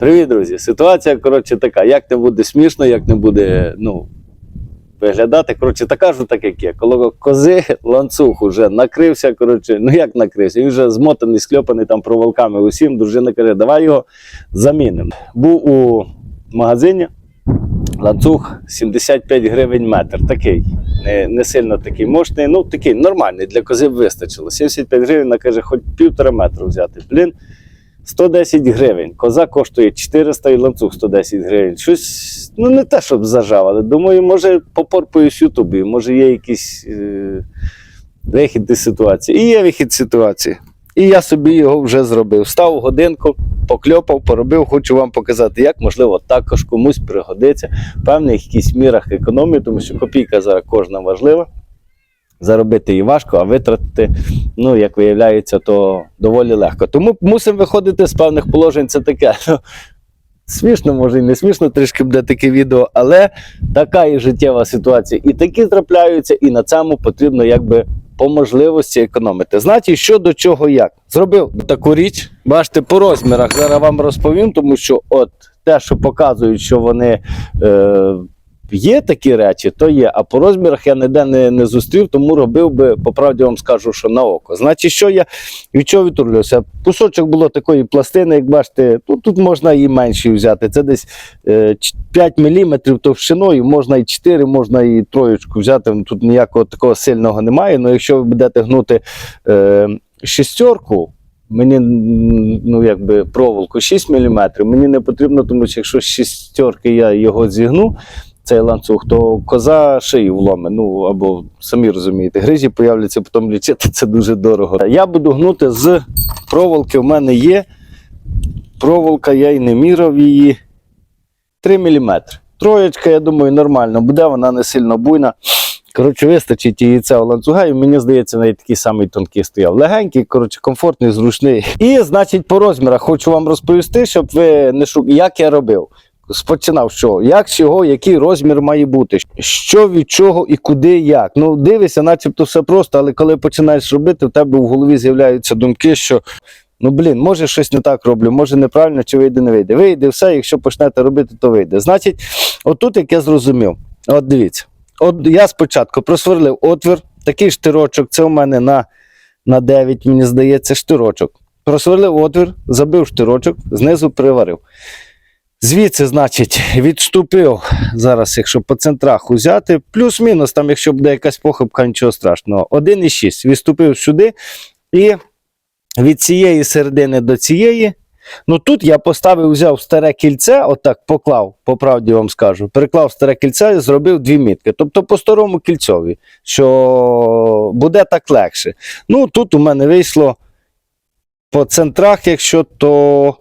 Привіт, друзі! Ситуація, коротше, така. Як не буде смішно, як не буде ну, виглядати. Коротше, та кажу так, як є. Коло кози ланцюг уже накрився. Коротше, ну як накрився? Він вже змотаний, скльопаний там проволоками усім. Дружина каже, давай його замінимо. Був у магазині. Ланцюг 75 гривень метр. Такий. Не, не сильно такий мощний, ну такий нормальний, для кози б вистачило. 75 гривень, вона каже, хоч півтора метра взяти. Блін, 110 гривень. Коза коштує 400 і ланцюг 110 гривень. Щось, ну не те, щоб зажав, але думаю, може попорпаюсь в Ютубі, може є якийсь е, вихід із ситуації. І є вихід ситуації. І я собі його вже зробив. Став годинку, покльопав, поробив, хочу вам показати, як можливо також комусь пригодиться в певних якихось мірах економії, тому що копійка зараз кожна важлива. Заробити її важко, а витратити, ну, як виявляється, то доволі легко. Тому мусимо виходити з певних положень. Це таке. Ну, смішно, може і не смішно, трішки буде таке відео, але така і життєва ситуація. І такі трапляються, і на цьому потрібно якби по можливості економити. Значить, що до чого як. Зробив таку річ. Бачите, по розмірах зараз вам розповім, тому що от те, що показують, що вони. Е, Є такі речі, то є, а по розмірах я ніде не, не зустрів, тому робив би, по правді вам скажу, що на око. Значить, що я від чого відтурлювався? Кусочок було такої пластини, як бачите, ну, тут можна і менші взяти. Це десь е, 5 мм товщиною, можна і 4, можна і троєчку взяти. Ну, Тут ніякого такого сильного немає. але якщо ви будете гнути е, шістерку, Мені ну, якби проволоку 6 мм, мені не потрібно, тому що якщо з шістерки я його зігну, цей ланцюг, то коза шиї вломе. Ну або самі розумієте, грижі появляться, потім лічити це дуже дорого. Я буду гнути з проволоки. В мене є. Проволока, я й не міряв її. 3 мм. Троєчка, я думаю, нормально буде, вона не сильно буйна. Коротше, вистачить її цього ланцюга, і мені здається, навіть такий самий тонкий стояв. Легенький, коротше, комфортний, зручний. І, значить, по розмірах хочу вам розповісти, щоб ви не шукали, як я робив. Спочинав що, як чого, який розмір має бути, що від чого і куди, як. Ну, дивишся, начебто все просто, але коли починаєш робити, в тебе в голові з'являються думки, що ну блін, може щось не так роблю, може неправильно, чи вийде, не вийде. Вийде все, якщо почнете робити, то вийде. Значить, отут як я зрозумів, от дивіться, от я спочатку просверлив отвір, такий штирочок, це у мене на, на 9, мені здається, штирочок. Просверлив отвір, забив штирочок, знизу приварив. Звідси, значить, відступив зараз, якщо по центрах узяти, плюс-мінус, там, якщо буде якась похибка, нічого страшного. 1,6 відступив сюди і від цієї середини до цієї. Ну тут я поставив, взяв старе кільце, отак поклав, по правді вам скажу, переклав старе кільце і зробив дві мітки. Тобто по старому кільцові, що буде так легше. Ну тут у мене вийшло по центрах, якщо то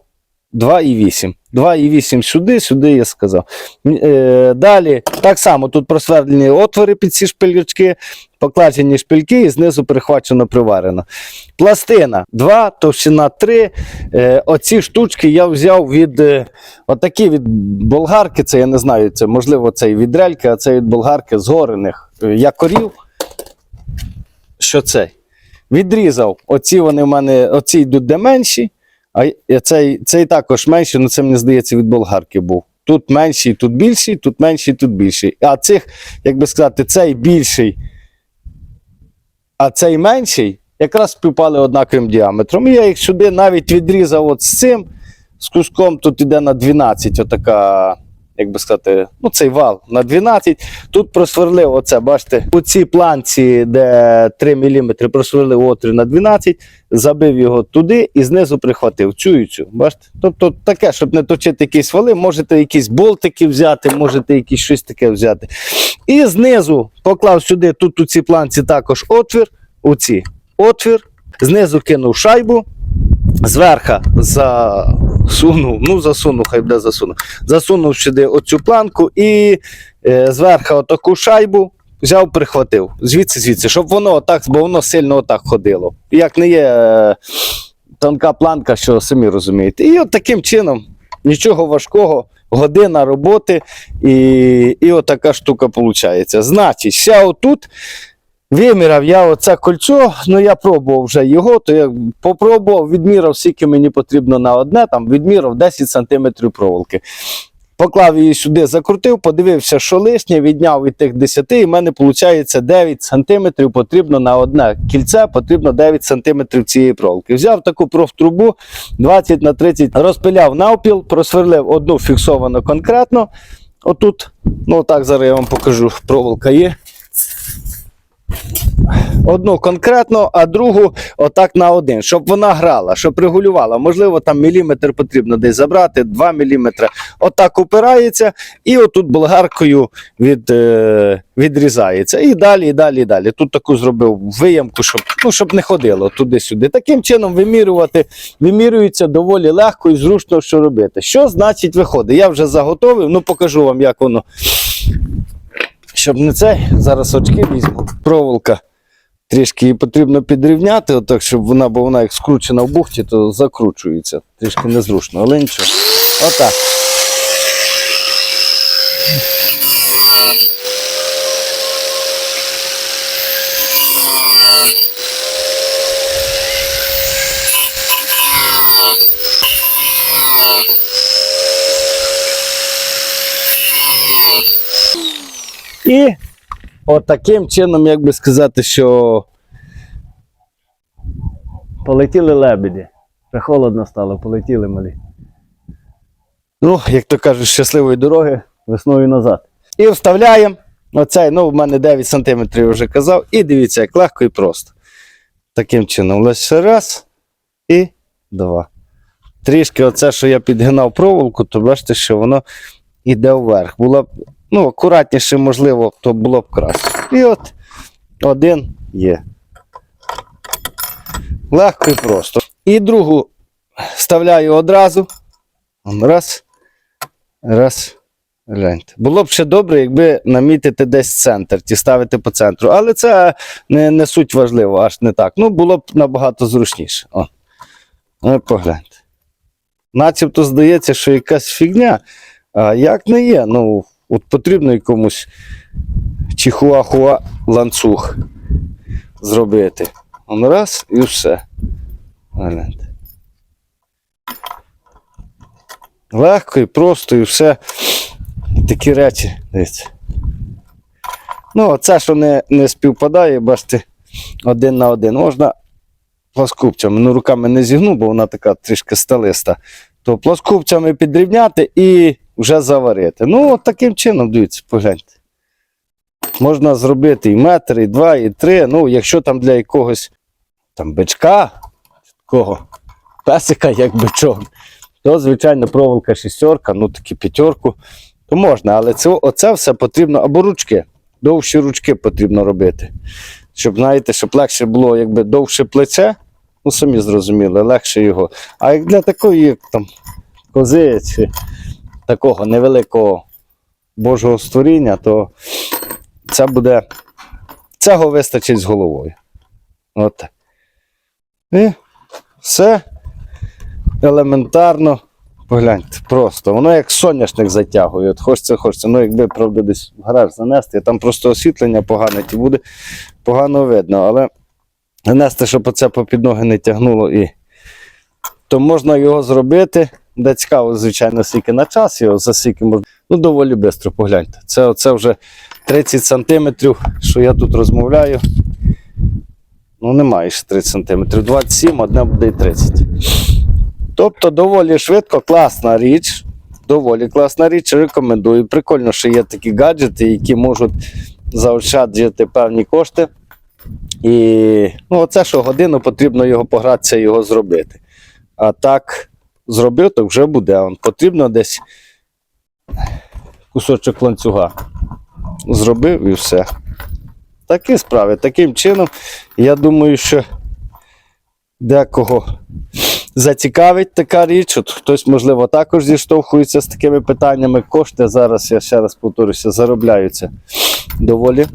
2,8. 2,8 сюди, сюди я сказав. Е, далі так само тут просвердлені отвори під ці шпилючки, покладені шпильки і знизу перехвачено приварено. Пластина 2, товщина 3. Е, оці штучки я взяв від е, отакі від болгарки. Це я не знаю, це можливо це і від рельки, а це від болгарки згорених е, якорів. Що це? Відрізав. Оці вони в мене, оці йдуть де менші. А цей, цей також менший, ну це мені здається від болгарки був. Тут менший, тут більший, тут менший, тут більший. А цих, як би сказати, цей більший, а цей менший, якраз співпали однаковим діаметром. І я їх сюди навіть відрізав от з цим, з куском тут іде на 12, отака, як би сказати, ну цей вал на 12. Тут просверлив оце, бачите, у цій планці, де 3 мм, просверлив отвір на 12 забив його туди і знизу прихватив цю і цю. Бачите? Тобто таке, щоб не точити якісь вали, можете якісь болтики взяти, можете якісь щось таке взяти. І знизу поклав сюди, тут у цій планці також отвір, у ці отвір, знизу кинув шайбу, зверху засунув, ну засунув, хай буде засунув. Засунув сюди оцю планку і е, зверху отаку шайбу взяв, прихватив. Звідси, звідси, щоб воно отак, бо воно сильно отак ходило. Як не є е, тонка планка, що самі розумієте. І от таким чином, нічого важкого, година роботи, і, і отака штука виходить. Значить, ще отут Виміряв я оце кольцо, ну я пробував вже його, то я попробував, відміряв, скільки мені потрібно на одне, там відміряв 10 см проволоки. Поклав її сюди, закрутив, подивився, що лишнє, відняв від тих 10, і в мене виходить 9 см потрібно на одне кільце, потрібно 9 см цієї проволоки. Взяв таку профтрубу 20 на 30, розпиляв навпіл, просверлив одну фіксовану конкретно. Отут, ну так зараз я вам покажу, проволока є. Одну конкретно, а другу отак на один, щоб вона грала, щоб регулювала. Можливо, там міліметр потрібно десь забрати, 2 міліметри. Отак упирається, і отут болгаркою від, е, відрізається. І далі, і далі, і далі. Тут таку зробив виямку, щоб, ну, щоб не ходило туди-сюди. Таким чином вимірювати, вимірюється доволі легко і зручно, що робити. Що значить виходить? Я вже заготовив, ну покажу вам, як воно. Щоб не цей, зараз очки візьму. Проволока. Трішки її потрібно підрівняти, отак, щоб вона, бо вона як скручена в бухті, то закручується. Трішки незручно, але нічого. Отак. І от чином, як би сказати, що полетіли лебеді. Вже холодно стало, полетіли малі. Ну, як то кажуть, щасливої дороги весною назад. І вставляємо. Оцей, ну, в мене 9 см вже казав. І дивіться, як легко і просто. Таким чином. Лише раз і два. Трішки оце, що я підгинав проволоку, то бачите, що воно йде вверх. Було б ну, акуратніше, можливо, то було б краще. І от один є. Легко і просто. І другу вставляю одразу. Раз. Раз. Гляньте. Було б ще добре, якби намітити десь центр, ті ставити по центру. Але це не, не суть важливо, аж не так. Ну, було б набагато зручніше. О. Ну, погляньте. Начебто здається, що якась фігня. А як не є? Ну, от потрібно якомусь чихуахуа ланцюг зробити. Он раз і все. Легко і просто, і все. Такі речі. Дивіться. Ну, оце, що не, не співпадає, бачите, один на один. Можна плоскупцями. Ну, руками не зігну, бо вона така трішки сталиста. То плоскупцями підрівняти і вже заварити. Ну, от таким чином, дивіться, погляньте. Можна зробити і метр, і два, і три. Ну, якщо там для якогось там бичка, такого песика, як бичок, то, звичайно, проволока шістерка, ну таки п'ятерку, то можна, але це, оце все потрібно, або ручки. Довші ручки потрібно робити. Щоб, знаєте, щоб легше було, якби довше плече, ну самі зрозуміли, легше його. А як для такої, як там кози чи такого невеликого Божого створіння, то це буде. Цього вистачить з головою. От. І все елементарно. Погляньте, просто. Воно як соняшник затягує. От хочеться, хочеться. Ну, якби, правда, десь в гараж занести, там просто освітлення погане, і буде погано видно. Але нанести, щоб оце попід ноги не тягнуло і. То можна його зробити. Де цікаво, звичайно, скільки на час його, за скільки. Ну, доволі швидко, погляньте. Це, це вже 30 сантиметрів, що я тут розмовляю. Ну, немає ще 30 сантиметрів. 27, одне буде і 30. Тобто доволі швидко, класна річ. Доволі класна річ, рекомендую. Прикольно, що є такі гаджети, які можуть заощаджувати певні кошти. І ну, оце що годину потрібно його погратися його зробити. А так, зробив, так вже буде. А он потрібно десь кусочок ланцюга. Зробив і все. Такі справи. Таким чином, я думаю, що декого зацікавить така річ. От хтось, можливо, також зіштовхується з такими питаннями. Кошти зараз, я ще раз повторюся, заробляються доволі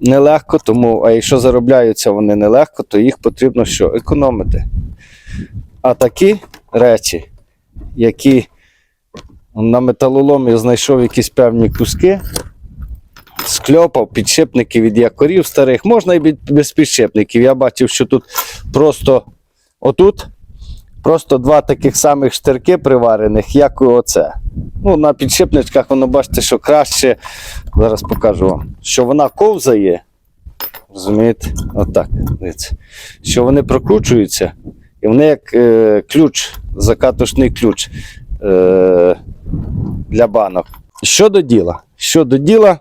нелегко. Тому, а якщо заробляються вони нелегко, то їх потрібно що? Економити. А такі речі, які на металоломі знайшов якісь певні куски, скльопав підшипники від якорів старих. Можна і без підшипників. Я бачив, що тут просто отут просто два таких самих штирки приварених, як і оце. Ну, на підшипничках воно бачите, що краще. Зараз покажу вам, що вона ковзає. Розумієте? Отак. Дивіться. Що вони прокручуються, і вони як е, ключ, закатушний ключ е, для банок. Що до діла? Що до діла,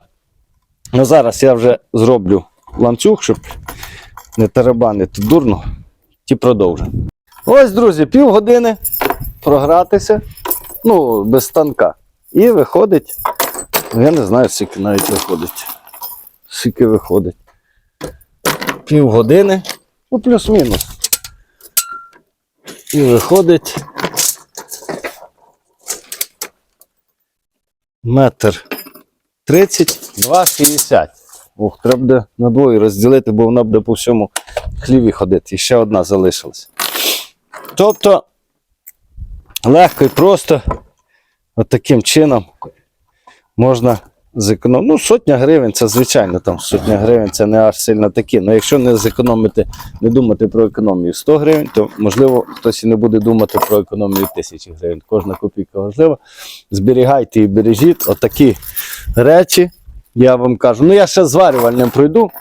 ну зараз я вже зроблю ланцюг, щоб не тарабанити дурно, ті продовжу. Ось, друзі, півгодини програтися, ну, без станка. І виходить. Я не знаю, скільки навіть виходить. Скільки виходить. Півгодини, ну, плюс-мінус. І виходить. Метр 30, 2,60. Ух, треба буде на двоє розділити, бо вона буде по всьому хліві ходити. І ще одна залишилась. Тобто, легко і просто, от чином можна зекономити. Ну, сотня гривень це звичайно, там сотня гривень це не аж сильно такі. Ну, якщо не зекономити, не думати про економію 100 гривень, то можливо хтось і не буде думати про економію тисячі гривень. Кожна копійка важлива. Зберігайте і бережіть отакі речі. Я вам кажу. Ну, я ще зварювальним пройду.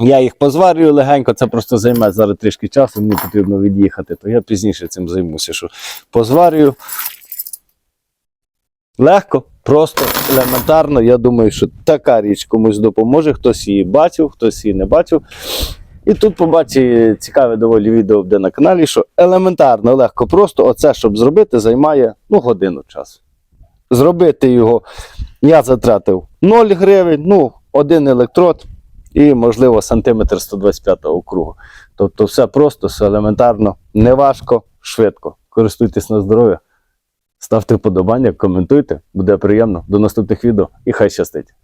Я їх позварюю легенько, це просто займе зараз трішки часу, мені потрібно від'їхати, то я пізніше цим займуся. Що позварюю легко, просто, елементарно. Я думаю, що така річ комусь допоможе, хтось її бачив, хтось її не бачив. І тут побачить цікаве доволі відео буде на каналі, що елементарно, легко, просто оце, щоб зробити, займає ну, годину часу. Зробити його я затратив 0 гривень, ну, один електрод і, можливо, сантиметр 125 кругу. Тобто все просто, все елементарно, неважко, швидко. Користуйтесь на здоров'я, ставте вподобання, коментуйте, буде приємно. До наступних відео і хай щастить!